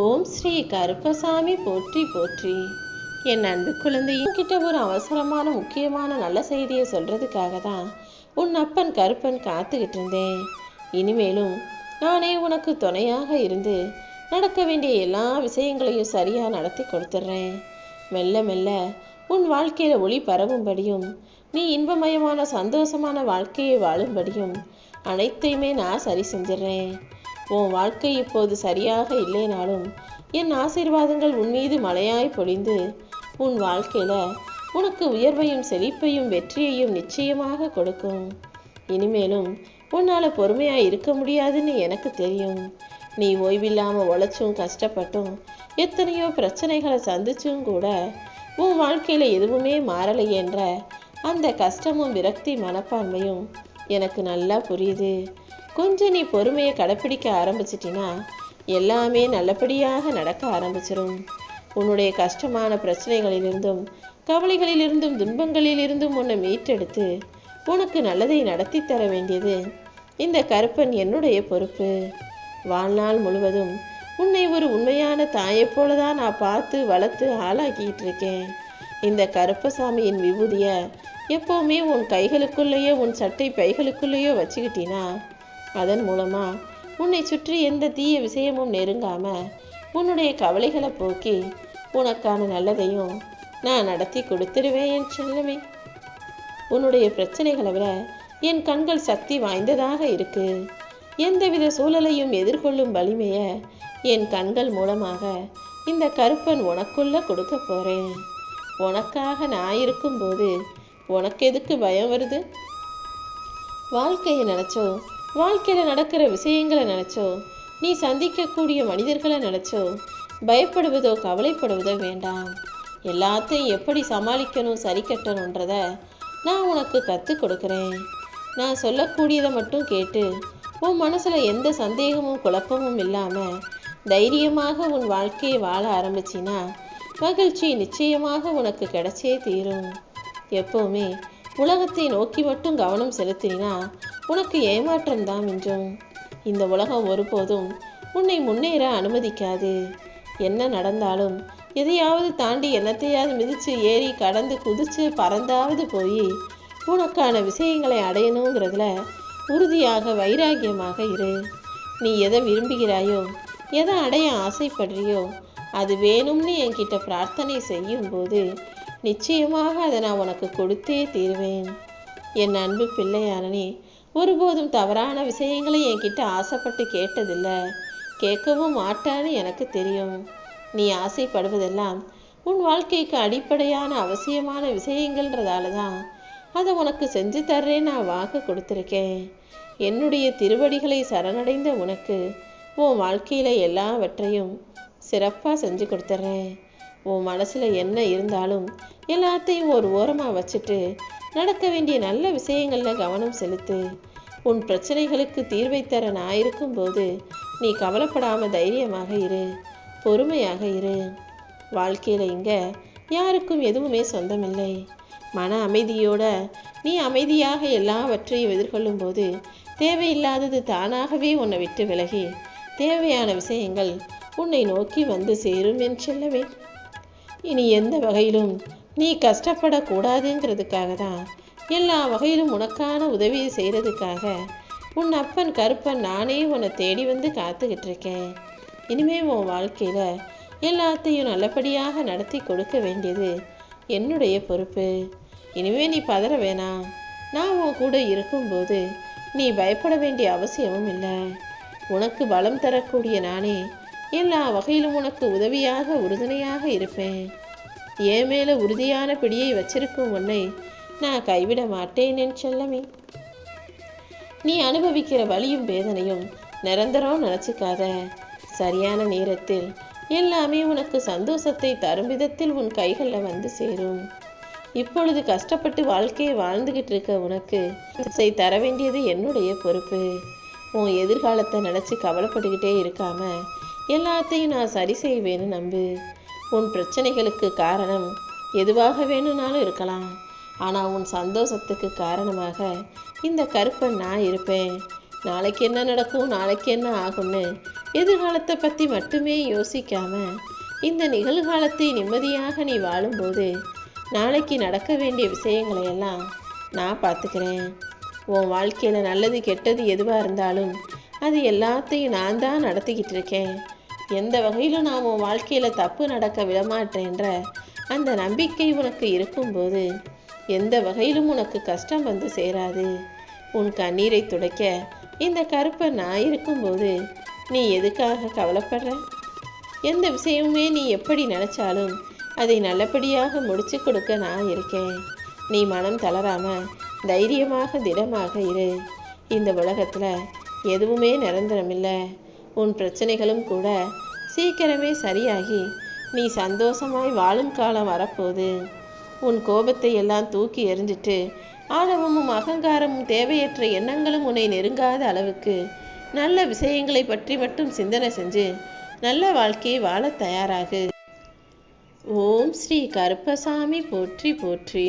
ஓம் ஸ்ரீ கருப்பசாமி போற்றி போற்றி. என் அன்பு குழந்தையும் கிட்ட ஒரு அவசரமான முக்கியமான நல்ல செய்தியை சொல்றதுக்காக தான் உன் அப்பன் கருப்பன் காத்துக்கிட்டு இருந்தேன். இனிமேலும் நானே உனக்கு துணையாக இருந்து நடக்க வேண்டிய எல்லா விஷயங்களையும் சரியாக நடத்தி கொடுத்துட்றேன். மெல்ல மெல்ல உன் வாழ்க்கையில் ஒளி பரவும்படியும் நீ இன்பமயமான சந்தோஷமான வாழ்க்கையை வாழும்படியும் அனைத்தையுமே நான் சரி செஞ்சிடுறேன். உன் வாழ்க்கை இப்போது சரியாக இல்லைனாலும் என் ஆசீர்வாதங்கள் உன் மீது மழையாய் பொழிந்து உன் வாழ்க்கையில உனக்கு உயர்வையும் செழிப்பையும் வெற்றியையும் நிச்சயமாக கொடுக்கும். இனிமேலும் உன்னால பொறுமையா இருக்க முடியாதுன்னு எனக்கு தெரியும். நீ ஓய்வில்லாம உழைச்சும் கஷ்டப்பட்டும் எத்தனையோ பிரச்சனைகளை சந்திச்சும் கூட உன் வாழ்க்கையில எதுவுமே மாறலை என்ற அந்த கஷ்டமும் விரக்தி மனப்பான்மையும் எனக்கு நல்லா புரியுது. கொஞ்சம் நீ பொறுமையை கடைப்பிடிக்க ஆரம்பிச்சிட்டினா எல்லாமே நல்லபடியாக நடக்க ஆரம்பிச்சிடும் உன்னுடைய கஷ்டமான பிரச்சனைகளிலிருந்தும் கவலைகளிலிருந்தும் துன்பங்களிலிருந்தும் உன்னை மீட்டெடுத்து உனக்கு நல்லதை நடத்தி தர வேண்டியது இந்த கருப்பன் என்னுடைய பொறுப்பு. வாழ்நாள் முழுவதும் உன்னை ஒரு உண்மையான தாயைப் போல தான் நான் பார்த்து வளர்த்து ஆளாக்கிட்டு இருக்கேன் இந்த கருப்பசாமியின் விபூதியை எப்போவுமே உன் கைகளுக்குள்ளேயோ உன் சட்டை பைகளுக்குள்ளேயோ வச்சுக்கிட்டினா அதன் மூலமா உன்னை சுற்றி எந்த தீய விஷயமும் நெருங்காம உன்னுடைய கவலைகளை போக்கி உனக்கான நல்லதையும் நான் நடத்தி கொடுத்துருவேன் என் செல்லமே. உன்னுடைய பிரச்சனைகளை விட என் கண்கள் சக்தி வாய்ந்ததாக இருக்கு. எந்தவித சூழலையும் எதிர்கொள்ளும் வலிமைய என் கண்கள் மூலமாக இந்த கருப்பன் உனக்குள்ள கொடுக்க போறேன். உனக்காக நான் இருக்கும்போது உனக்கு எதுக்கு பயம் வருது? வாழ்க்கையை நினைச்சோ வாழ்க்கையில் நடக்கிற விஷயங்களை நினச்சோ நீ சந்திக்கக்கூடிய மனிதர்களை நினச்சோ பயப்படுவதோ கவலைப்படுவதோ வேண்டாம். எல்லாத்தையும் எப்படி சமாளிக்கணும் சரி கட்டணுன்றத நான் உனக்கு கற்றுக் கொடுக்குறேன். நான் சொல்லக்கூடியதை மட்டும் கேட்டு உன் மனசில் எந்த சந்தேகமும் குழப்பமும் இல்லாமல் தைரியமாக உன் வாழ்க்கையை வாழ ஆரம்பிச்சின்னா மகிழ்ச்சி நிச்சயமாக உனக்கு கிடைச்சே தீரும். எப்போவுமே உலகத்தை நோக்கி மட்டும் கவனம் செலுத்தினா உனக்கு ஏமாற்றம் தான் மிஞ்சும். இந்த உலகம் ஒருபோதும் உன்னை முன்னேற அனுமதிக்காது. என்ன நடந்தாலும் எதையாவது தாண்டி என்னத்தையாவது மிதித்து ஏறி கடந்து குதித்து பறந்தாவது போய் உனக்கான விஷயங்களை அடையணுங்கிறதுல உறுதியாக வைராகியமாக இரு. நீ எதை விரும்புகிறாயோ எதை அடைய ஆசைப்படுறியோ அது வேணும்னு என்கிட்ட பிரார்த்தனை செய்யும்போது நிச்சயமாக அதை நான் உனக்கு கொடுத்தே தீருவேன். என் அன்பு பிள்ளையானனே ஒருபோதும் தவறான விஷயங்களை என்கிட்ட ஆசைப்பட்டு கேட்டதில்ல. கேட்கவும் மாட்டான்னு எனக்கு தெரியும். நீ ஆசைப்படுவதெல்லாம் உன் வாழ்க்கைக்கு அடிப்படையான அவசியமான விஷயங்கள்ன்றதால தான் அதை உனக்கு செஞ்சு தர்றேன் நான் வாக்கு கொடுத்துருக்கேன். என்னுடைய திருவடிகளை சரணடைந்த உனக்கு உன் வாழ்க்கையில் எல்லாவற்றையும் சிறப்பாக செஞ்சு கொடுத்துட்றேன் உன் மனசில் என்ன இருந்தாலும் எல்லாத்தையும் ஒரு ஓரமாக வச்சுட்டு நடக்க வேண்டிய நல்ல விஷயங்களில் கவனம் செலுத்து. உன் பிரச்சனைகளுக்கு தீர்வை தர நான் இருக்கும்போது நீ கவலைப்படாமல் தைரியமாக இரு. பொறுமையாக இரு. வாழ்க்கையில் இங்கே யாருக்கும் எதுவுமே சொந்தமில்லை. மன அமைதியோட நீ அமைதியாக எல்லாவற்றையும் எதிர்கொள்ளும் போது தேவையில்லாதது தானாகவே உன்னை விட்டு விலகி தேவையான விஷயங்கள் உன்னை நோக்கி வந்து சேரும் என் செல்லவே. இனி எந்த வகையிலும் நீ கஷ்டப்படக்கூடாதுங்கிறதுக்காக தான் எல்லா வகையிலும் உனக்கான உதவியை செய்கிறதுக்காக உன் அப்பன் கருப்பன் நானே உன்னை தேடி வந்து காத்துக்கிட்டு இருக்கேன் இனிமே உன் வாழ்க்கையில் எல்லாத்தையும் நல்லபடியாக நடத்தி கொடுக்க வேண்டியது என்னுடைய பொறுப்பு. இனிமே நீ பதற வேணாம் நான் உன் கூட இருக்கும்போது நீ பயப்பட வேண்டிய அவசியமும் இல்லை. உனக்கு பலம் தரக்கூடிய நானே எல்லா வகையிலும் உனக்கு உதவியாக உறுதுணையாக இருப்பேன். என் மேல உறுதியான பிடியை வச்சிருக்கும் உன்னை நான் கைவிட மாட்டேன் என் செல்லமே. நீ அனுபவிக்கிற வலியும் வேதனையும் நிரந்தரம் நினச்சிக்காத. சரியான நேரத்தில் எல்லாமே உனக்கு சந்தோஷத்தை தரும் விதத்தில் உன் கைகளில் வந்து சேரும். இப்பொழுது கஷ்டப்பட்டு வாழ்க்கையை வாழ்ந்துகிட்டு இருக்க உனக்கு இதை தர வேண்டியது என்னுடைய பொறுப்பு. உன் எதிர்காலத்தை நினச்சி கவலைப்பட்டுக்கிட்டே இருக்காம எல்லாத்தையும் நான் சரி செய்வேன்னு நம்பு. உன் பிரச்சனைகளுக்கு காரணம் எதுவாக வேணும்னாலும் இருக்கலாம். ஆனால் உன் சந்தோஷத்துக்கு காரணமாக இந்த கருப்பன் நான் இருப்பேன். நாளைக்கு என்ன நடக்கும் நாளைக்கு என்ன ஆகும்னு எதிர்காலத்தை பற்றி மட்டுமே யோசிக்காம இந்த நிகழ்காலத்தை நிம்மதியாக நீ வாழும்போது நாளைக்கு நடக்க வேண்டிய விஷயங்களை எல்லாம் நான் பார்த்துக்கிறேன். உன் வாழ்க்கையில் நல்லது கெட்டது எதுவாக இருந்தாலும் அது எல்லாத்தையும் நான் தான் நடத்திக்கிட்டு இருக்கேன். எந்த வகையிலும் நான் உன் வாழ்க்கையில் தப்பு நடக்க விடமாட்டேன்ற அந்த நம்பிக்கை உனக்கு இருக்கும்போது எந்த வகையிலும் உனக்கு கஷ்டம் வந்து சேராது. உன் கண்ணீரை துடைக்க இந்த கருப்பை நான் இருக்கும்போது நீ எதுக்காக கவலைப்படுற? எந்த விஷயமுமே நீ எப்படி நினச்சாலும் அதை நல்லபடியாக முடிச்சு கொடுக்க நான் இருக்கேன். நீ மனம் தளராம தைரியமாக திடமாக இரு. இந்த உலகத்தில் எதுவுமே நிரந்தரமில்லை. உன் பிரச்சனைகளும் கூட சீக்கிரமே சரியாகி நீ சந்தோஷமாய் வாழும் காலம் வரப்போகுது. உன் கோபத்தை எல்லாம் தூக்கி எறிஞ்சிட்டு ஆணவமும் அகங்காரமும் தேவையற்ற எண்ணங்களும் உன்னை நெருங்காத அளவுக்கு நல்ல விஷயங்களை பற்றி மட்டும் சிந்தனை செஞ்சு நல்ல வாழ்க்கையை வாழ தயாராகு. ஓம் ஸ்ரீ கருப்பசாமி போற்றி போற்றி.